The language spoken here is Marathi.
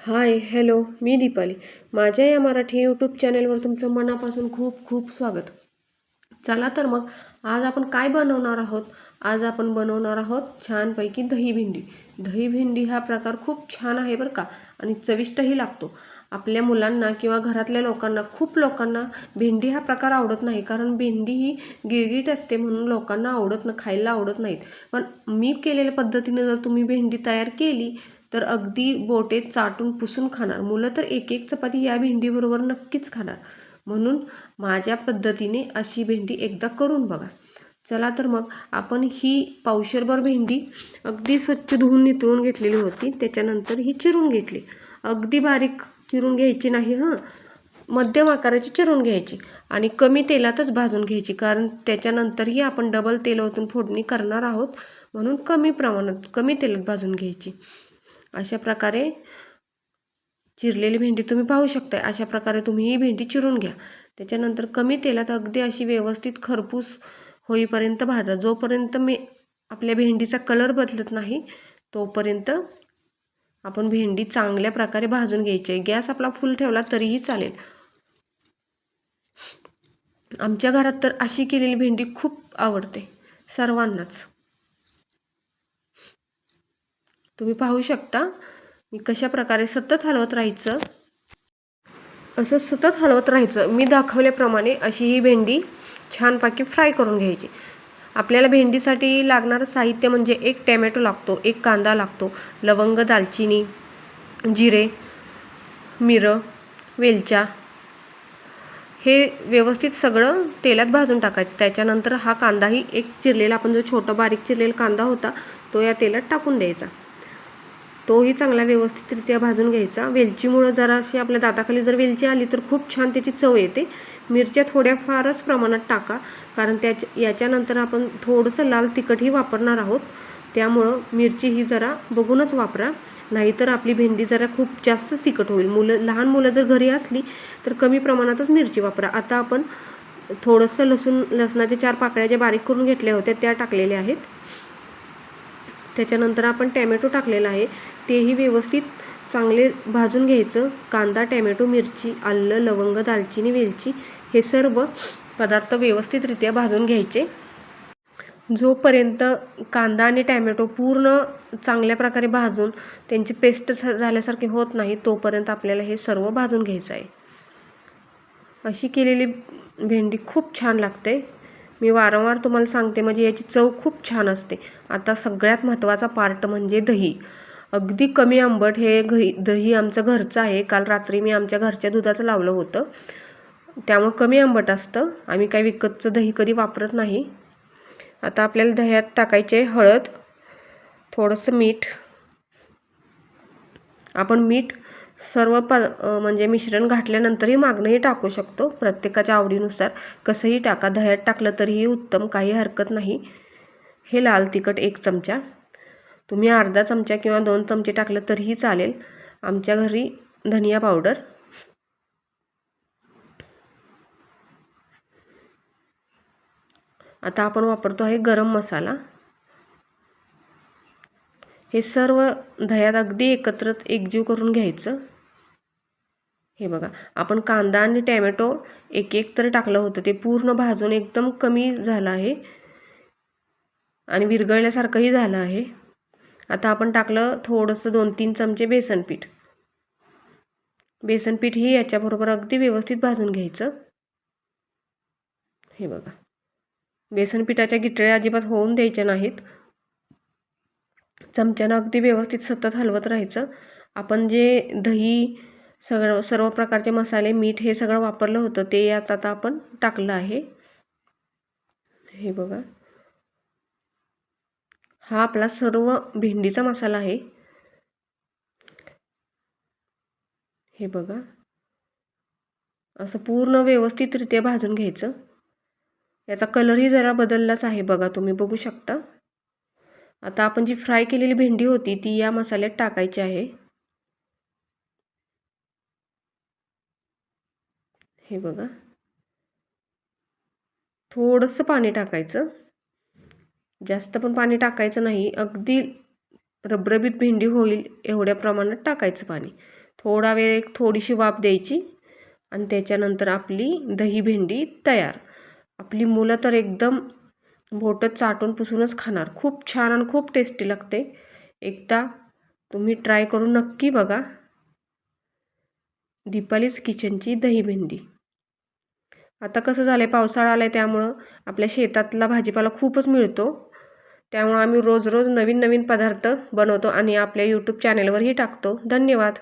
हाय हॅलो मी दीपाली. माझ्या या मराठी यूट्यूब चॅनेलवर तुमचं मनापासून खूप खूप स्वागत. चला तर मग आज आपण काय बनवणार आहोत? आज आपण बनवणार आहोत छानपैकी दही भेंडी. दही भेंडी हा प्रकार खूप छान आहे बरं का आणि चविष्टही लागतो. आपल्या मुलांना किंवा घरातल्या लोकांना खूप लोकांना भेंडी हा प्रकार आवडत नाही कारण भेंडी ही गिळगिट असते म्हणून लोकांना आवडत न खायला आवडत नाहीत. पण मी केलेल्या पद्धतीने जर तुम्ही भेंडी तयार केली तर अगदी बोटे चाटून पुसून खाणार. मुलं तर एक एक चपाती या भेंडीबरोबर नक्कीच खाणार. म्हणून माझ्या पद्धतीने अशी भेंडी एकदा करून बघा. चला तर मग आपण ही पावशरभर भेंडी अगदी स्वच्छ धुवून नितळून घेतलेली होती. त्याच्यानंतर ही चिरून घेतली. अगदी बारीक चिरून घ्यायची नाही हां. मध्यम आकाराची चिरून घ्यायची आणि कमी तेलातच भाजून घ्यायची. कारण त्याच्यानंतरही आपण डबल तेल ओतून फोडणी करणार आहोत. म्हणून कमी प्रमाणात कमी तेलात भाजून घ्यायची. अशा प्रकारे चिरलेली भेंडी तुम्ही पाहू शकता अशा प्रकारे तुम्ही ही भेंडी चिरून घ्या. त्याच्यानंतर कमी तेलात अगदी अशी व्यवस्थित खरपूस होईपर्यंत भाजा. जोपर्यंत मी आपल्या भेंडीचा कलर बदलत नाही तोपर्यंत आपण भेंडी चांगल्या प्रकारे भाजून घ्यायची आहे. गॅस आपला फुल ठेवला तरीही चालेल. आमच्या घरात तर अशी केलेली भेंडी खूप आवडते. सर्वांनाच. तुम्ही पाहू शकता. मी कशा प्रकारे सतत हलवत राहायचं? असं सतत हलवत राहायचं. मी दाखवल्याप्रमाणे अशी ही भेंडी छानपैकी फ्राय करून घ्यायची. आपल्याला भेंडीसाठी लागणारं साहित्य म्हणजे एक टॅमॅटो लागतो एक कांदा लागतो लवंग दालचिनी जिरे मिरं वेलच्या. हे व्यवस्थित सगळं तेलात भाजून टाकायचं. त्याच्यानंतर हा कांदाही एक चिरलेला आपण जो छोटा बारीक चिरलेला कांदा होता तो या तेलात टाकून द्यायचा. तोही चांगला व्यवस्थितरित्या भाजून घ्यायचा. वेलचीमुळं जराशी आपल्या दाताखाली जर वेलची आली तर खूप छान त्याची चव येते. मिरच्या थोड्या फारच प्रमाणात टाका. कारण त्याच्या याच्यानंतर आपण थोडंसं लाल तिखटही वापरणार आहोत. त्यामुळं मिरची ही जरा बघूनच वापरा. नाहीतर आपली भेंडी जरा खूप जास्तच तिखट होईल. मुलं लहान मुलं जर घरी असली तर कमी प्रमाणातच मिरची वापरा. आता आपण थोडंसं लसूण लसणाच्या चार पाकळ्या ज्या बारीक करून घेतल्या होत्या त्या टाकलेल्या आहेत. त्याच्यानंतर आपण टॅमॅटो टाकलेला आहे. तेही व्यवस्थित चांगले भाजून घ्यायचं. कांदा टॅमॅटो मिरची आलं लवंग दालचिनी वेलची हे सर्व पदार्थ व्यवस्थितरित्या भाजून घ्यायचे. जोपर्यंत कांदा आणि टॅमॅटो पूर्ण चांगल्या प्रकारे भाजून त्यांची पेस्ट झाल्यासारखे होत नाही तोपर्यंत आपल्याला हे सर्व भाजून घ्यायचं आहे. अशी केलेली भेंडी खूप छान लागते. मी वारंवार तुम्हाला सांगते म्हणजे याची चव खूप छान असते. आता सगळ्यात महत्त्वाचा पार्ट म्हणजे दही. अगदी कमी आंबट हे घही दही आमचं घरचं आहे. काल रात्री मी आमच्या घरच्या दुधाचं लावलं होतं. त्यामुळं कमी आंबट असतं. आम्ही काही विकतचं दही कधी वापरत नाही. आता आपल्याला दह्यात टाकायचे हळद थोडंसं मीठ. आपण मीठ सर्व प म्हणजे मिश्रण घातल्यानंतरही मागणंही टाकू शकतो. प्रत्येकाच्या आवडीनुसार कसंही टाका. दह्यात टाकलं तरीही उत्तम काही हरकत नाही. हे लाल तिखट एक चमचा. तुम्ही अर्धा चमचा किंवा दोन चमचे टाकलं तरीही चालेल. आमच्या घरी धनिया पावडर. आता आपण वापरतो आहे गरम मसाला. हे सर्व दह्यात अगदी एकत्र एकजीव करून घ्यायचं. हे बघा आपण कांदा आणि टॅमॅटो एक एक तर टाकलं होतं ते पूर्ण भाजून एकदम कमी झालं आहे. आणि विरघळल्यासारखंही झालं आहे. आता आपण टाकलं थोडंसं दोन तीन चमचे बेसन पीठ. बेसन याच्याबरोबर अगदी व्यवस्थित भाजून घ्यायचं. हे बघा बेसन पिठाच्या गिटळ्या अजिबात होऊन द्यायच्या नाहीत. चमच्यानं अगदी व्यवस्थित सतत हलवत राहायचं. आपण जे दही सगळं सर्व प्रकारचे मसाले मीठ हे सगळं वापरलं होतं ते यात आता आपण टाकलं आहे. हे बघा. हा आपला सर्व भेंडीचा मसाला आहे. हे बघा. असं पूर्ण व्यवस्थितरित्या भाजून घ्यायचं. याचा कलरही जरा बदललाच आहे बघा तुम्ही बघू शकता. आता आपण जी फ्राय केलेली भेंडी होती ती या मसाल्यात टाकायची आहे. हे बघा. थोडंसं पाणी टाकायचं. जास्त पण पाणी टाकायचं नाही. अगदी रबरबीत भेंडी होईल एवढ्या प्रमाणात टाकायचं पाणी. थोडा वेळ एक थोडीशी वाफ द्यायची आणि त्याच्यानंतर आपली दही भेंडी तयार. आपली मुलं तर एकदम बोटं चाटून पुसूनच खाणार. खूप छान आणि खूप टेस्टी लागते. एकदा तुम्ही ट्राय करून नक्की बघा. दीपालीच किचनची दही भेंडी आता कसं झालं आहे पावसाळा आला आहे त्यामुळं आपल्या शेतातला भाजीपाला खूपच मिळतो. त्यामुळं आम्ही रोज रोज नवीन नवीन पदार्थ बनवतो आणि आपल्या यूट्यूब चॅनेलवरही टाकतो. धन्यवाद.